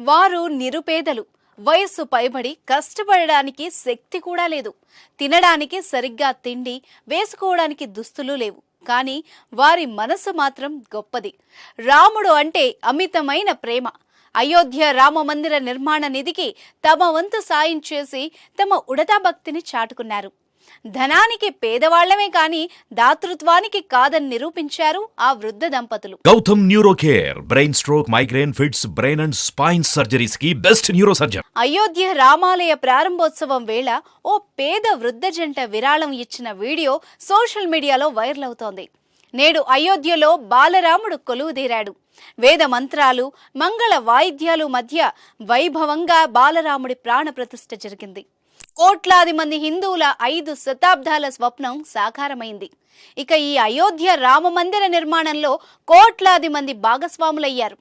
వారు నిరుపేదలు. వయస్సు పైబడి కష్టపడడానికి శక్తి కూడా లేదు. తినడానికి సరిగ్గా తిండి వేసుకోవడానికి దుస్తులు లేవు. కానీ వారి మనసు మాత్రం గొప్పది. రాముడు అంటే అమితమైన ప్రేమ. అయోధ్య రామ మందిర నిర్మాణ నిధికి తమ వంతు సాయం చేసి తమ ఉడతా భక్తిని చాటుకున్నారు. ధనానికి పేదవాళ్ళమే కాని దాతృత్వానికి కాదని నిరూపించారు ఆ వృద్ధ దంపతులు. Gautam neuro care brain stroke migraine fits brain and spine సర్జరీస్కి best neuro surgeon Ayodhya రామాలయ ప్రారంభోత్సవం వేళ ఓ పేద వృద్ధ జంట విరాళం ఇచ్చిన వీడియో సోషల్ మీడియాలో వైరల్ అవుతోంది. నేడు అయోధ్యలో బాలరాముడు కొలువుదీరాడు వేద మంత్రాలు మంగళ వాయిద్యాలు మధ్య వైభవంగా బాలరాముడి ప్రాణ ప్రతిష్ఠ జరిగింది. కోట్లాది మంది హిందువుల ఐదు శతాబ్దాల స్వప్నం సాకారమైంది. ఇక ఈ అయోధ్య రామ మందిర నిర్మాణంలో కోట్లాది మంది భాగస్వాములయ్యారు.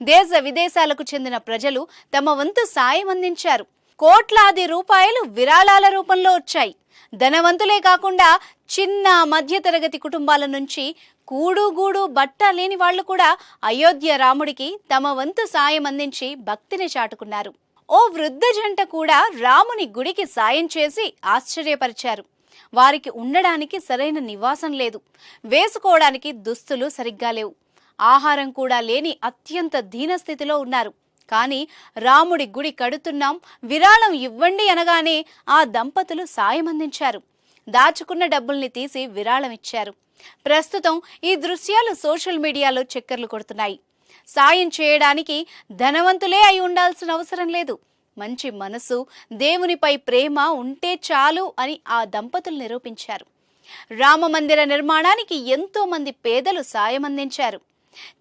దేశ విదేశాలకు చెందిన ప్రజలు తమ వంతు సాయం అందించారు. కోట్లాది రూపాయలు విరాళాల రూపంలో వచ్చాయి. ధనవంతులే కాకుండా చిన్న మధ్యతరగతి కుటుంబాల నుంచి కూడుగూడు బట్ట లేని వాళ్ళు కూడా అయోధ్య రాముడికి తమ వంతు సాయం అందించి భక్తిని చాటుకున్నారు. ఓ వృద్ధ జంట కూడా రాముని గుడికి సాయం చేసి ఆశ్చర్యపరిచారు. వారికి ఉండడానికి సరైన నివాసం లేదు. వేసుకోవడానికి దుస్తులు సరిగ్గా లేవు. ఆహారం కూడా లేని అత్యంత దీనస్థితిలో ఉన్నారు. కానీ రాముడి గుడి కడుతున్నాం విరాళం ఇవ్వండి అనగానే ఆ దంపతులు సాయం అందించారు. దాచుకున్న డబ్బుల్ని తీసి విరాళం ఇచ్చారు. ప్రస్తుతం ఈ దృశ్యాలు సోషల్ మీడియాలో చక్కర్లు కొడుతున్నాయి. సాయం చేయడానికి ధనవంతులే అయి ఉండాల్సిన అవసరం లేదు. మంచి మనసు దేవునిపై ప్రేమ ఉంటే చాలు అని ఆ దంపతులు నిరూపించారు. రామ మందిర నిర్మాణానికి ఎంతో మంది పేదలు సాయం అందించారు.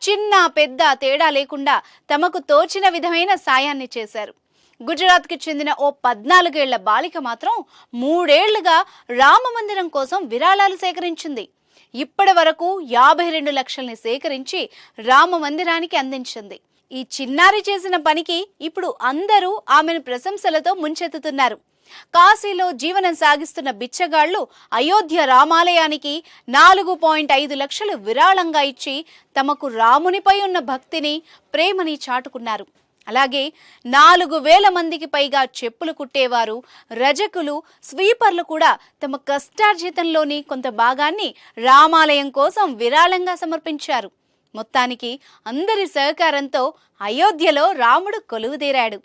చిన్న పెద్ద తేడా లేకుండా తమకు తోచిన విధమైన సాయాన్ని చేశారు. గుజరాత్కి చెందిన ఓ పద్నాలుగేళ్ళ బాలిక మాత్రం మూడేళ్ళుగా రామ మందిరం కోసం విరాళాలు సేకరించింది. ఇప్పటి వరకు యాభై రెండు లక్షల్ని సేకరించి రామ మందిరానికి అందించింది. ఈ చిన్నారి చేసిన పనికి ఇప్పుడు అందరూ ఆమెను ప్రశంసలతో ముంచెత్తుతున్నారు. కాశీలో జీవనం సాగిస్తున్న బిచ్చగాళ్ళు అయోధ్య రామాలయానికి నాలుగు పాయింట్ ఐదు లక్షలు విరాళంగా ఇచ్చి తమకు రామునిపై ఉన్న భక్తిని ప్రేమని చాటుకున్నారు. అలాగే నాలుగు వేల మందికి పైగా చెప్పులు కుట్టేవారు రజకులు స్వీపర్లు కూడా తమ కష్టార్జితంలోని కొంత భాగాన్ని రామాలయం కోసం విరాళంగా సమర్పించారు. మొత్తానికి అందరి సహకారంతో అయోధ్యలో రాముడు కొలువుదీరాడు.